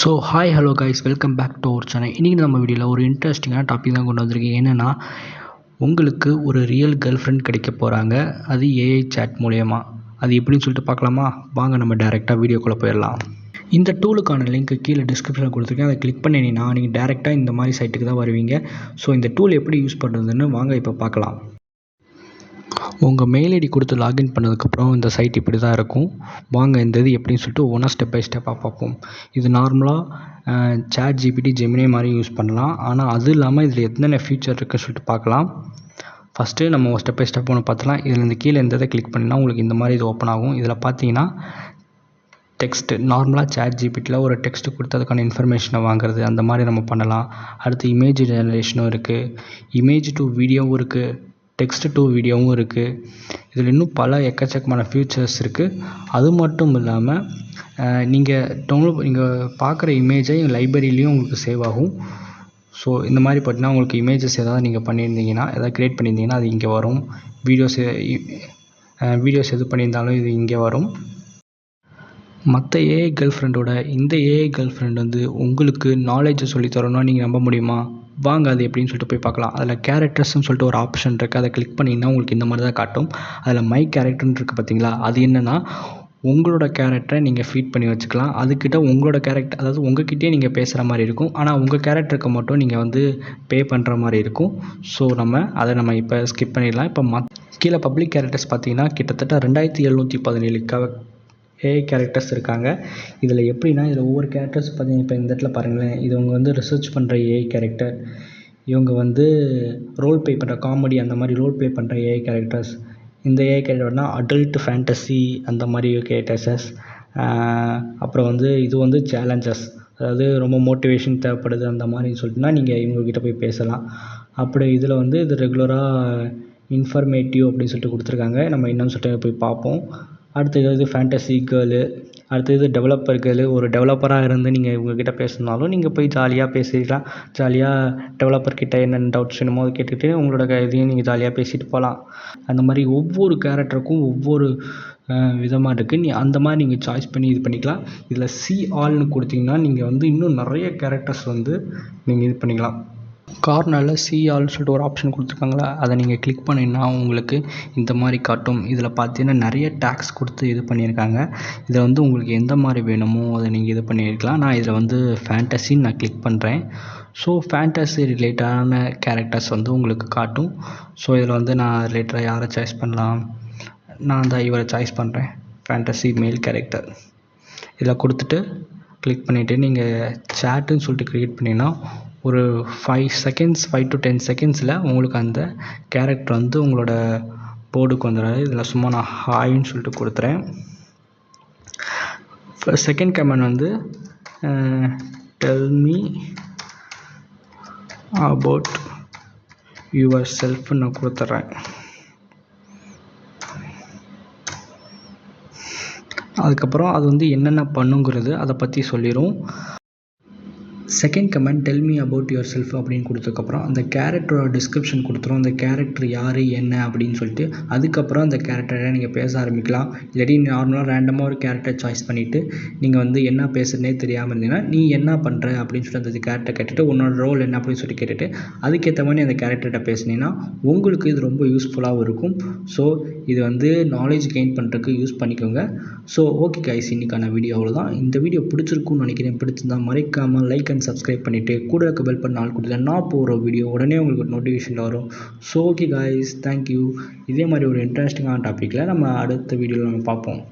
So hi hello guys welcome back to our channel இன்றைக்கி நம்ம வீடியோவில் ஒரு இன்ட்ரெஸ்டிங்கான டாபிக் தான் கொண்டு வந்திருக்கேன். என்னென்னா உங்களுக்கு ஒரு ரியல் கேர்ள் ஃப்ரெண்ட் கிடைக்க போகிறாங்க அது ஏஐ சேட் மூலயமா. அது எப்படின்னு சொல்லிட்டு பார்க்கலாமா? வாங்க நம்ம டேரெக்டாக வீடியோக்குள்ளே போயிடலாம். இந்த டூலுக்கான லிங்க் கீழே டிஸ்கிரிப்ஷனில் கொடுத்துருக்கேன். அதை கிளிக் பண்ணினீங்கன்னா நீங்கள் டேரெக்டாக இந்த மாதிரி சைட்டுக்கு தான் வருவீங்க. ஸோ இந்த டூல் எப்படி யூஸ் பண்ணுறதுன்னு வாங்க இப்போ பார்க்கலாம். உங்கள் மெயில் ஐடி கொடுத்து லாகின் பண்ணதுக்கப்புறம் இந்த சைட் இப்படி தான் இருக்கும். வாங்க இந்த இது எப்படின்னு சொல்லிட்டு ஒவ்வொன்றா ஸ்டெப் பை ஸ்டெப்பாக பார்ப்போம். இது நார்மலாக சேட் ஜிபிடி ஜெமினி மாதிரி யூஸ் பண்ணலாம். ஆனால் அது இல்லாமல் இதில் என்னென்ன ஃபியூச்சர் இருக்குன்னு சொல்லிட்டு பார்க்கலாம். ஃபஸ்ட்டு நம்ம ஸ்டெப் பை ஸ்டெப் ஒன்று பார்த்துலாம் இதில் இந்த கீழே இந்த இதை கிளிக் பண்ணினா உங்களுக்கு இந்த மாதிரி இது ஓப்பன் ஆகும். இதில் பார்த்தீங்கன்னா டெக்ஸ்ட்டு நார்மலாக சேட் ஜிபிட்டியில் ஒரு டெக்ஸ்ட்டு கொடுத்து அதுக்கான இன்ஃபர்மேஷனை வாங்குறது அந்த மாதிரி நம்ம பண்ணலாம். அடுத்து இமேஜ் ஜெனரேஷனும் இருக்குது இமேஜ் டு வீடியோவும் இருக்குது டெக்ஸ்ட் டு வீடியோவும் இருக்குது இதில் இன்னும் பல எக்கச்சக்கமான ஃபியூச்சர்ஸ் இருக்குது அது மட்டும் இல்லாமல் நீங்கள் டவுன்லோட் நீங்கள் பார்க்குற இமேஜை லைப்ரரியிலையும் உங்களுக்கு சேவ் ஆகும். ஸோ இந்த மாதிரி பார்த்தீங்கன்னா உங்களுக்கு இமேஜஸ் ஏதாவது நீங்கள் பண்ணியிருந்தீங்கன்னா எதாவது க்ரியேட் பண்ணியிருந்தீங்கன்னா அது இங்கே வரும். வீடியோஸ் வீடியோஸ் எது பண்ணியிருந்தாலும் இது இங்கே வரும். மற்ற ஏஐ கேர்ள் ஃப்ரெண்டோட இந்த ஏஐ கேர்ள் ஃப்ரெண்ட் வந்து உங்களுக்கு நாலேஜை சொல்லித் தரணும்னா நீங்கள் நம்ப முடியுமா? வாங்க அது எப்படின்னு சொல்லிட்டு போய் பார்க்கலாம். அதில் கேரக்டர்ஸ்னு சொல்லிட்டு ஒரு ஆப்ஷன் இருக்குது அதை கிளிக் பண்ணிங்கன்னா உங்களுக்கு இந்த மாதிரி தான் காட்டும். அதில் மை கேரக்டர்னு இருக்குது பார்த்தீங்களா? அது என்னென்னா உங்களோட கேரக்டரை நீங்கள் ஃபீட் பண்ணி வச்சுக்கலாம். அதுக்கிட்ட உங்களோட கேரக்டர் அதாவது உங்ககிட்டயே நீங்கள் பேசுகிற மாதிரி இருக்கும். ஆனால் உங்கள் கேரக்டருக்கு மட்டும் நீங்கள் வந்து பே பண்ணுற மாதிரி இருக்கும். ஸோ நம்ம அதை நம்ம இப்போ ஸ்கிப் பண்ணிடலாம். இப்போ மத் கீழே பப்ளிக் கேரக்டர்ஸ் பார்த்தீங்கன்னா கிட்டத்தட்ட ரெண்டாயிரத்தி எழுநூற்றி பதினேழு க ஏஐ கேரக்டர்ஸ் இருக்காங்க. இதில் எப்படின்னா இதில் ஒவ்வொரு கேரக்டர்ஸ் பார்த்தீங்கன்னா இப்போ இந்த இடத்துல பாருங்களேன். இது வந்து ரிசர்ச் பண்ணுற ஏஐ கேரக்டர் இவங்க வந்து ரோல் ப்ளே பண்ணுற காமெடி அந்த மாதிரி ரோல் ப்ளே பண்ணுற ஏஐ கேரக்டர்ஸ் இந்த ஏஐ கேரக்டர்னா அடல்ட் ஃபேண்டசி அந்த மாதிரி கேரக்டர்ஸஸ் அப்புறம் வந்து இது வந்து சேலஞ்சஸ் அதாவது ரொம்ப மோட்டிவேஷன் தேவைப்படுது அந்த மாதிரி சொல்லிட்டுனா நீங்கள் இவங்கக்கிட்ட போய் பேசலாம். அப்படி இதில் வந்து இது ரெகுலராக இன்ஃபர்மேட்டிவ் அப்படின்னு சொல்லிட்டு கொடுத்துருக்காங்க. நம்ம என்னன்னு சொல்லிட்டு போய் பார்ப்போம். அடுத்தது இது ஃபேண்டசி கேர்ளு அடுத்தது டெவலப்பர் கேர்ளு ஒரு டெவலப்பராக இருந்து நீங்கள் இவங்கக்கிட்ட பேசினாலும் நீங்கள் போய் ஜாலியாக பேசிக்கலாம் ஜாலியாக டெவலப்பர்கிட்ட என்னென்ன டவுட்ஸ் வேணுமோ அதை கேட்டுட்டு உங்களோட இதையும் நீங்கள் ஜாலியாக பேசிட்டு போகலாம் அந்த மாதிரி ஒவ்வொரு கேரக்டருக்கும் ஒவ்வொரு விதமாக இருக்குது நீ அந்த மாதிரி நீங்கள் சாய்ஸ் பண்ணி இது பண்ணிக்கலாம். இதில் சி ஆல்னு கொடுத்தீங்கன்னா நீங்கள் வந்து இன்னும் நிறைய கேரக்டர்ஸ் வந்து நீங்கள் இது பண்ணிக்கலாம். கார்னரில் சி ஆல்னு சொல்லிட்டு ஒரு ஆப்ஷன் கொடுத்துருக்காங்களா? அதை நீங்கள் கிளிக் பண்ணிங்கன்னா உங்களுக்கு இந்த மாதிரி காட்டும். இதில் பார்த்தீங்கன்னா நிறைய டேக்ஸ் கொடுத்து இது பண்ணியிருக்காங்க. இதில் வந்து உங்களுக்கு எந்த மாதிரி வேணுமோ அதை நீங்கள் இது பண்ணியிருக்கலாம். நான் இதில் வந்து ஃபேண்டசின்னு நான் கிளிக் பண்ணுறேன் ஸோ ஃபேண்டஸி ரிலேட்டடான கேரக்டர்ஸ் வந்து உங்களுக்கு காட்டும். ஸோ இதில் வந்து நான் ரிலேட்டடாக யாரை சாய்ஸ் பண்ணலாம்? நான் தான் இவரை சாய்ஸ் பண்ணுறேன் ஃபேண்டஸி மெயில் கேரக்டர் இதில் கொடுத்துட்டு கிளிக் பண்ணிவிட்டு நீங்கள் சேட்டுன்னு சொல்லிட்டு க்ரியேட் பண்ணிங்கன்னா ஒரு five seconds five to ten செகண்ட்ஸில் உங்களுக்கு அந்த கேரக்டர் வந்து உங்களோட போர்டுக்கு வந்துடாது இதில் சும்மா நான் ஹாய்ன்னு சொல்லிட்டு கொடுத்துறேன். செகண்ட் கமெண்ட் வந்து டெல் மீ அபவுட் யுவர் செல்ஃப்னு நான் கொடுத்துட்றேன் அதுக்கப்புறம் அது வந்து என்னென்ன பண்ணுங்கிறது அதை பற்றி சொல்லிடும் second comment tell me about yourself அப்படின்னு கொடுத்ததுக்கப்புறம் அந்த கேரக்டரோட டிஸ்கிரிப்ஷன் கொடுத்துரும். அந்த கேரக்டர் யார் என்ன அப்படின்னு சொல்லிட்டு அதுக்கப்புறம் அந்த கேரக்டரை நீங்கள் பேச ஆரம்பிக்கலாம். இல்லாட்டி நார்மலாக ரேண்டமாக ஒரு கேரக்டர் சாய்ஸ் பண்ணிவிட்டு நீங்கள் வந்து என்ன பேசுறதுனே தெரியாமல் இருந்தீங்கன்னா நீ என்ன பண்ணுற அப்படின்னு சொல்லிட்டு அந்த கேரக்டர் கேட்டுட்டு உன்னோட ரோல் என்ன அப்படின்னு சொல்லி கேட்டுட்டு அதுக்கேற்ற மாதிரி அந்த கேரக்டர்கிட்ட பேசுனீங்கன்னா உங்களுக்கு இது ரொம்ப யூஸ்ஃபுல்லாகவும் இருக்கும். ஸோ இது வந்து நாலேஜ் கெயின் பண்ணுறதுக்கு யூஸ் பண்ணிக்கோங்க. ஸோ ஓகே கைஸ் இன்றைக்கான வீடியோ அவ்வளோதான் இந்த வீடியோ பிடிச்சிருக்கும்னு நினைக்கிறேன். பிடிச்சிருந்தா மறைக்காமல் லைக் அண்ட் சப்ஸ்கிரைப் பண்ணிவிட்டு கூட இருக்க பெல் பண்ண ஆள் கொடுத்தா நான் போகிற வீடியோ உடனே உங்களுக்கு நோட்டிஃபிகேஷனில் வரும். ஸோ ஓகே காய்ஸ் தேங்க்யூ இதே மாதிரி ஒரு இன்ட்ரெஸ்டிங்கான டாப்பிக்கில் நம்ம அடுத்த வீடியோவில் நம்ம பார்ப்போம்.